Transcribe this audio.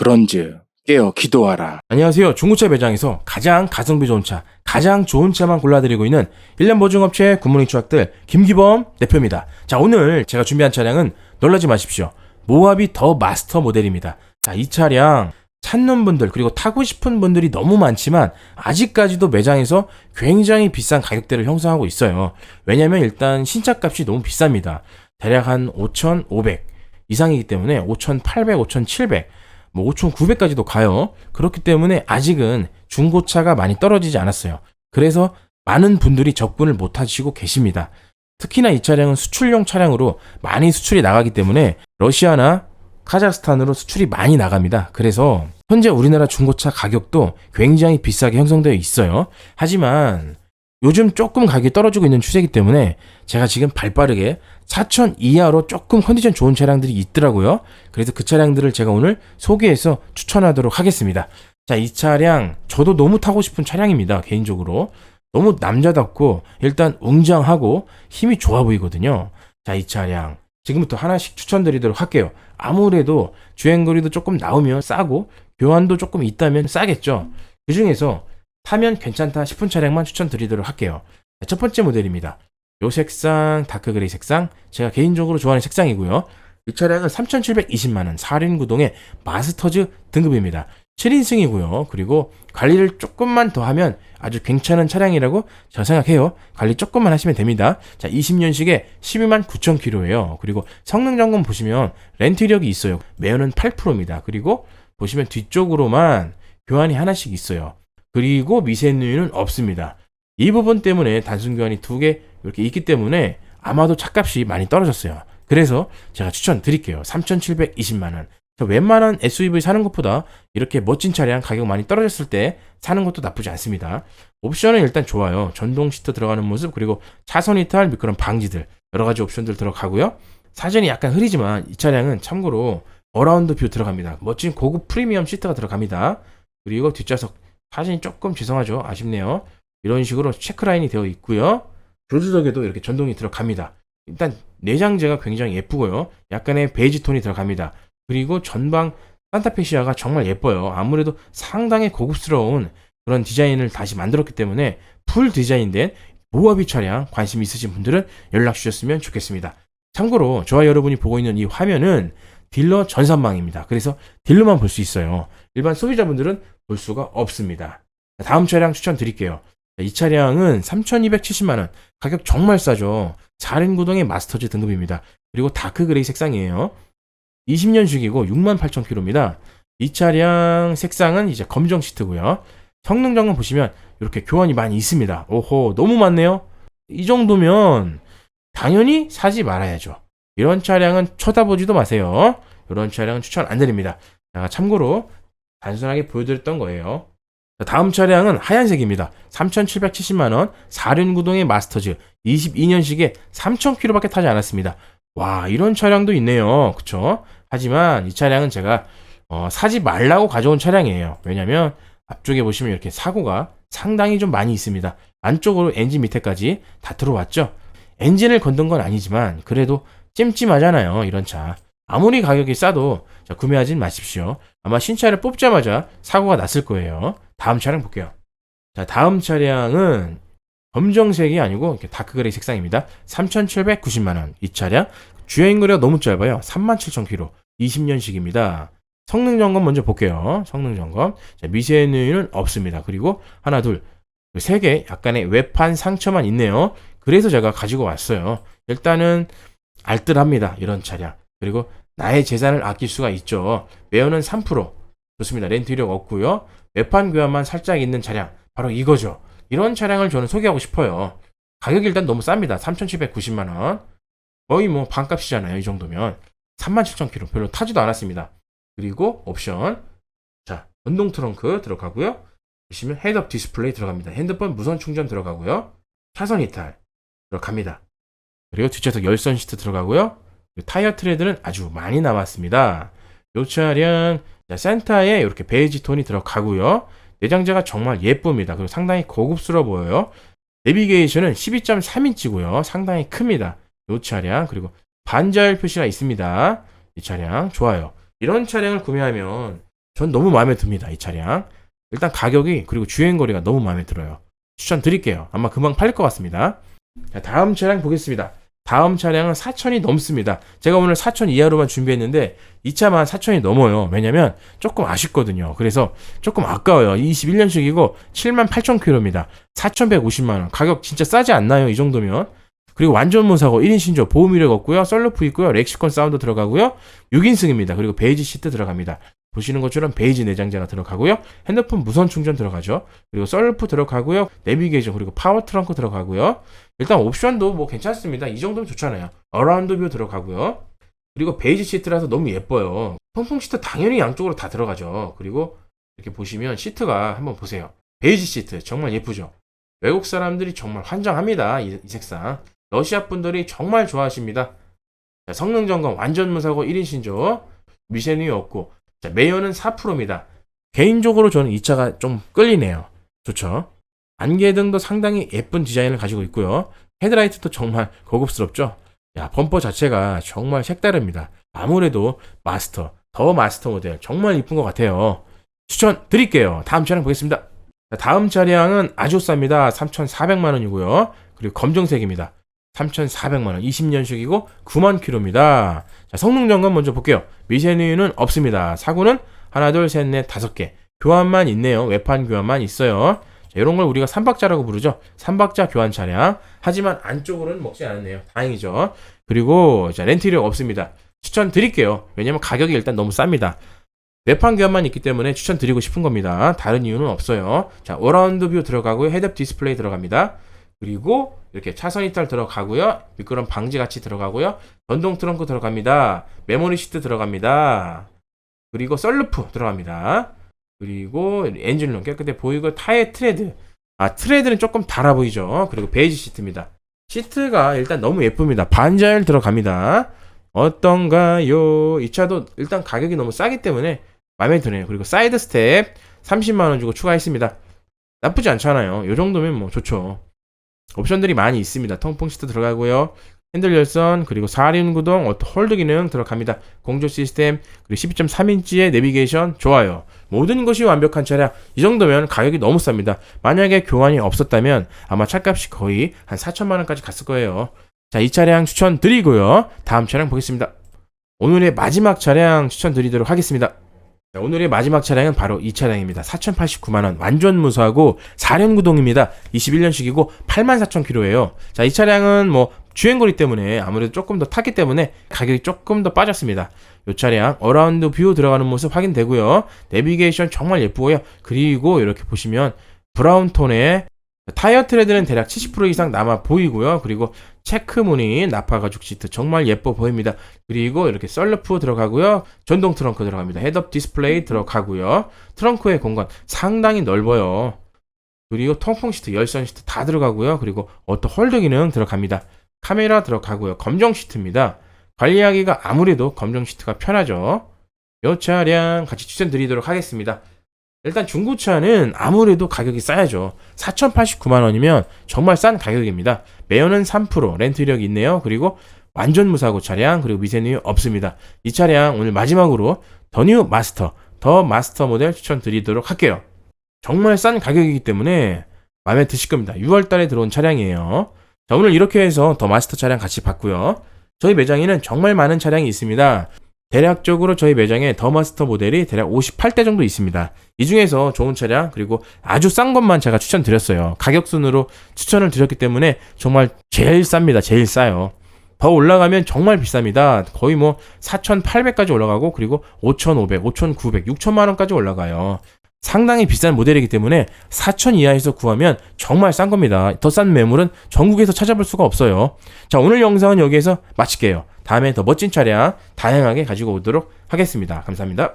그런즉 깨어 기도하라. 안녕하세요. 중고차 매장에서 가장 가성비 좋은 차, 가장 좋은 차만 골라드리고 있는 1년 보증업체 굿모닝 추락들 김기범 대표입니다. 자, 오늘 제가 준비한 차량은 놀라지 마십시오. 모하비 더 마스터 모델입니다. 자, 이 차량 찾는 분들 그리고 타고 싶은 분들이 너무 많지만 아직까지도 매장에서 굉장히 비싼 가격대를 형성하고 있어요. 왜냐면 일단 신차 값이 너무 비쌉니다. 대략 한 5,500 이상이기 때문에 5,800, 5,700 뭐 5,900까지도 가요. 그렇기 때문에 아직은 중고차가 많이 떨어지지 않았어요. 그래서 많은 분들이 접근을 못 하시고 계십니다. 특히나 이 차량은 수출용 차량으로 많이 수출이 나가기 때문에 러시아나 카자흐스탄으로 수출이 많이 나갑니다. 그래서 현재 우리나라 중고차 가격도 굉장히 비싸게 형성되어 있어요. 하지만 요즘 조금 가격이 떨어지고 있는 추세이기 때문에 제가 지금 발빠르게 4천 이하로 조금 컨디션 좋은 차량들이 있더라고요. 그래서 그 차량들을 제가 오늘 소개해서 추천하도록 하겠습니다. 자, 이 차량 저도 너무 타고 싶은 차량입니다. 개인적으로. 너무 남자답고 일단 웅장하고 힘이 좋아 보이거든요. 자, 이 차량 지금부터 하나씩 추천드리도록 할게요. 아무래도 주행거리도 조금 나오면 싸고 교환도 조금 있다면 싸겠죠. 그 중에서 타면 괜찮다 싶은 차량만 추천드리도록 할게요. 자, 첫 번째 모델입니다. 요 색상, 다크그레이 색상, 제가 개인적으로 좋아하는 색상이고요. 이 차량은 3,720만원 4륜 구동의 마스터즈 등급입니다. 7인승이고요. 그리고 관리를 조금만 더 하면 아주 괜찮은 차량이라고 제가 생각해요. 관리 조금만 하시면 됩니다. 자, 20년식에 12만 9천 킬로예요. 그리고 성능 점검 보시면 렌트력이 있어요. 매연은 8%입니다. 그리고 보시면 뒤쪽으로만 교환이 하나씩 있어요. 그리고 미세누유는 없습니다. 이 부분 때문에 단순 교환이 두 개 이렇게 있기 때문에 아마도 차값이 많이 떨어졌어요. 그래서 제가 추천드릴게요. 3,720만 원. 저 웬만한 SUV 사는 것보다 이렇게 멋진 차량 가격 많이 떨어졌을 때 사는 것도 나쁘지 않습니다. 옵션은 일단 좋아요. 전동 시트 들어가는 모습 그리고 차선 이탈 미끄럼 방지들 여러 가지 옵션들 들어가고요. 사진이 약간 흐리지만 이 차량은 참고로 어라운드 뷰 들어갑니다. 멋진 고급 프리미엄 시트가 들어갑니다. 그리고 뒷좌석 사진이 조금 죄송하죠. 아쉽네요. 이런 식으로 체크라인이 되어 있고요. 조수석에도 이렇게 전동이 들어갑니다. 일단 내장재가 굉장히 예쁘고요. 약간의 베이지 톤이 들어갑니다. 그리고 전방 산타페시아가 정말 예뻐요. 아무래도 상당히 고급스러운 그런 디자인을 다시 만들었기 때문에 풀 디자인된 모하비 차량 관심 있으신 분들은 연락 주셨으면 좋겠습니다. 참고로 저와 여러분이 보고 있는 이 화면은 딜러 전산망입니다. 그래서 딜러만 볼 수 있어요. 일반 소비자분들은 볼 수가 없습니다. 다음 차량 추천드릴게요. 이 차량은 3,270만원. 가격 정말 싸죠. 4륜 구동의 마스터즈 등급입니다. 그리고 다크 그레이 색상이에요. 20년식이고 68,000km입니다. 이 차량 색상은 이제 검정 시트고요. 성능 점검 보시면 이렇게 교환이 많이 있습니다. 오호, 너무 많네요. 이 정도면 당연히 사지 말아야죠. 이런 차량은 쳐다보지도 마세요. 이런 차량은 추천 안 드립니다. 자, 참고로 단순하게 보여드렸던 거예요. 자, 다음 차량은 하얀색입니다. 3,770만원, 4륜 구동의 마스터즈, 22년식에 3,000km밖에 타지 않았습니다. 와, 이런 차량도 있네요. 그쵸? 하지만 이 차량은 제가 어, 사지 말라고 가져온 차량이에요. 왜냐면 앞쪽에 보시면 이렇게 사고가 상당히 좀 많이 있습니다. 안쪽으로 엔진 밑에까지 다 들어왔죠. 엔진을 건든 건 아니지만 그래도 찜찜하잖아요. 이런 차. 아무리 가격이 싸도 자, 구매하진 마십시오. 아마 신차를 뽑자마자 사고가 났을 거예요. 다음 차량 볼게요. 자, 다음 차량은 검정색이 아니고 이렇게 다크그레이 색상입니다. 3,790만원. 이 차량 주행거리가 너무 짧아요. 37,000km. 20년식입니다. 성능 점검 먼저 볼게요. 성능 점검. 자, 미세누유는 없습니다. 그리고 하나, 둘, 세 개 약간의 외판 상처만 있네요. 그래서 제가 가지고 왔어요. 일단은 알뜰합니다. 이런 차량. 그리고 나의 재산을 아낄 수가 있죠. 매연은 3%. 좋습니다. 렌트 이력 없고요. 외판 교환만 살짝 있는 차량. 바로 이거죠. 이런 차량을 저는 소개하고 싶어요. 가격이 일단 너무 쌉니다. 3,790만원. 거의 뭐 반값이잖아요. 이 정도면. 37,000km. 별로 타지도 않았습니다. 그리고 옵션. 자, 전동 트렁크 들어가고요. 보시면 헤드업 디스플레이 들어갑니다. 핸드폰 무선 충전 들어가고요. 차선 이탈 들어갑니다. 그리고 뒷좌석 열선 시트 들어가고요. 타이어 트레드는 아주 많이 남았습니다. 이 차량 자, 센터에 이렇게 베이지 톤이 들어가고요. 내장재가 정말 예쁩니다. 그리고 상당히 고급스러워 보여요. 내비게이션은 12.3인치고요. 상당히 큽니다. 이 차량 그리고 반자율 표시가 있습니다. 이 차량 좋아요. 이런 차량을 구매하면 전 너무 마음에 듭니다. 이 차량. 일단 가격이 그리고 주행 거리가 너무 마음에 들어요. 추천드릴게요. 아마 금방 팔릴 것 같습니다. 자, 다음 차량 보겠습니다. 다음 차량은 4천이 넘습니다. 제가 오늘 4천 이하로만 준비했는데 이 차만 4천이 넘어요. 왜냐면 조금 아쉽거든요. 그래서 조금 아까워요. 21년식이고 7만 8천 킬로입니다. 4,150만 원. 가격 진짜 싸지 않나요? 이 정도면. 그리고 완전 무사고 1인 신조 보험 이력 없고요. 썰루프 있고요. 렉시콘 사운드 들어가고요. 6인승입니다. 그리고 베이지 시트 들어갑니다. 보시는 것처럼 베이지 내장재가 들어가고요. 핸드폰 무선 충전 들어가죠. 그리고 썰루프 들어가고요. 내비게이션 그리고 파워 트렁크 들어가고요. 일단 옵션도 뭐 괜찮습니다. 이 정도면 좋잖아요. 어라운드 뷰 들어가고요. 그리고 베이지 시트라서 너무 예뻐요. 통풍 시트 당연히 양쪽으로 다 들어가죠. 그리고 이렇게 보시면 시트가 한번 보세요. 베이지 시트 정말 예쁘죠. 외국 사람들이 정말 환장합니다. 이, 이 색상. 러시아 분들이 정말 좋아하십니다. 자, 성능 점검 완전 무사고 1인 신조. 미쉐린이 없고. 자, 매연은 4%입니다. 개인적으로 저는 이 차가 좀 끌리네요. 좋죠. 안개등도 상당히 예쁜 디자인을 가지고 있고요. 헤드라이트도 정말 고급스럽죠. 야, 범퍼 자체가 정말 색다릅니다. 아무래도 마스터, 더 마스터 모델 정말 이쁜 것 같아요. 추천 드릴게요. 다음 차량 보겠습니다. 자, 다음 차량은 아주 쌉니다. 3,400만 원이고요. 그리고 검정색입니다. 3,400만 원, 20년식이고 9만 킬로입니다. 자, 성능 점검 먼저 볼게요. 미쉐린은 없습니다. 사고는 하나, 둘, 셋, 넷, 다섯 개. 교환만 있네요. 외판 교환만 있어요. 자, 이런 걸 우리가 삼박자라고 부르죠. 삼박자 교환 차량. 하지만 안쪽으로는 먹지 않았네요. 다행이죠. 그리고 자, 렌트 이력 없습니다. 추천 드릴게요. 왜냐면 가격이 일단 너무 쌉니다. 외판 교환만 있기 때문에 추천드리고 싶은 겁니다. 다른 이유는 없어요. 자, 어라운드 뷰 들어가고요. 헤드업 디스플레이 들어갑니다. 그리고 이렇게 차선 이탈 들어가고요. 미끄럼 방지 같이 들어가고요. 전동 트렁크 들어갑니다. 메모리 시트 들어갑니다. 그리고 썰루프 들어갑니다. 그리고 엔진룸 깨끗해 보이고 타의 트레드. 아, 트레드는 조금 달아 보이죠. 그리고 베이지 시트입니다. 시트가 일단 너무 예쁩니다. 반자열 들어갑니다. 어떤가요? 이 차도 일단 가격이 너무 싸기 때문에 마음에 드네요. 그리고 사이드 스텝 30만 원 주고 추가했습니다. 나쁘지 않잖아요. 이 정도면 뭐 좋죠. 옵션들이 많이 있습니다. 통풍 시트 들어가고요. 핸들 열선 그리고 4륜 구동 홀드 기능 들어갑니다. 공조 시스템 그리고 12.3인치의 내비게이션 좋아요. 모든 것이 완벽한 차량 이 정도면 가격이 너무 쌉니다. 만약에 교환이 없었다면 아마 차값이 거의 한 4천만 원까지 갔을 거예요. 자, 이 차량 추천드리고요. 다음 차량 보겠습니다. 오늘의 마지막 차량 추천드리도록 하겠습니다. 자, 오늘의 마지막 차량은 바로 이 차량입니다. 4,089만원. 완전 무사하고 4륜 구동입니다. 21년식이고 84,000km예요. 자, 이 차량은 뭐 주행거리 때문에 아무래도 조금 더 탔기 때문에 가격이 조금 더 빠졌습니다. 이 차량 어라운드 뷰 들어가는 모습 확인되고요. 내비게이션 정말 예쁘고요. 그리고 이렇게 보시면 브라운 톤의 타이어 트레드는 대략 70% 이상 남아 보이고요. 그리고 체크 무늬 나파 가죽 시트 정말 예뻐 보입니다. 그리고 이렇게 썰루프 들어가고요. 전동 트렁크 들어갑니다. 헤드업 디스플레이 들어가고요. 트렁크의 공간 상당히 넓어요. 그리고 통풍 시트, 열선 시트 다 들어가고요. 그리고 오토 홀드 기능 들어갑니다. 카메라 들어가고요. 검정 시트입니다. 관리하기가 아무래도 검정 시트가 편하죠. 이 차량 같이 추천드리도록 하겠습니다. 일단 중고차는 아무래도 가격이 싸야죠. 4,089만 원이면 정말 싼 가격입니다. 매연은 3%, 렌트 이력이 있네요. 그리고 완전 무사고 차량, 그리고 미세누유 없습니다. 이 차량 오늘 마지막으로 더 뉴 마스터, 더 마스터 모델 추천드리도록 할게요. 정말 싼 가격이기 때문에 마음에 드실 겁니다. 6월 달에 들어온 차량이에요. 자, 오늘 이렇게 해서 더 마스터 차량 같이 봤고요. 저희 매장에는 정말 많은 차량이 있습니다. 대략적으로 저희 매장에 더 마스터 모델이 대략 58대 정도 있습니다. 이 중에서 좋은 차량 그리고 아주 싼 것만 제가 추천드렸어요. 가격 순으로 추천을 드렸기 때문에 정말 제일 쌉니다. 제일 싸요. 더 올라가면 정말 비쌉니다. 거의 뭐 4,800까지 올라가고 그리고 5,500, 5,900, 6천만 원까지 올라가요. 상당히 비싼 모델이기 때문에 4천 이하에서 구하면 정말 싼 겁니다. 더 싼 매물은 전국에서 찾아볼 수가 없어요. 자, 오늘 영상은 여기에서 마칠게요. 다음에 더 멋진 차량 다양하게 가지고 오도록 하겠습니다. 감사합니다.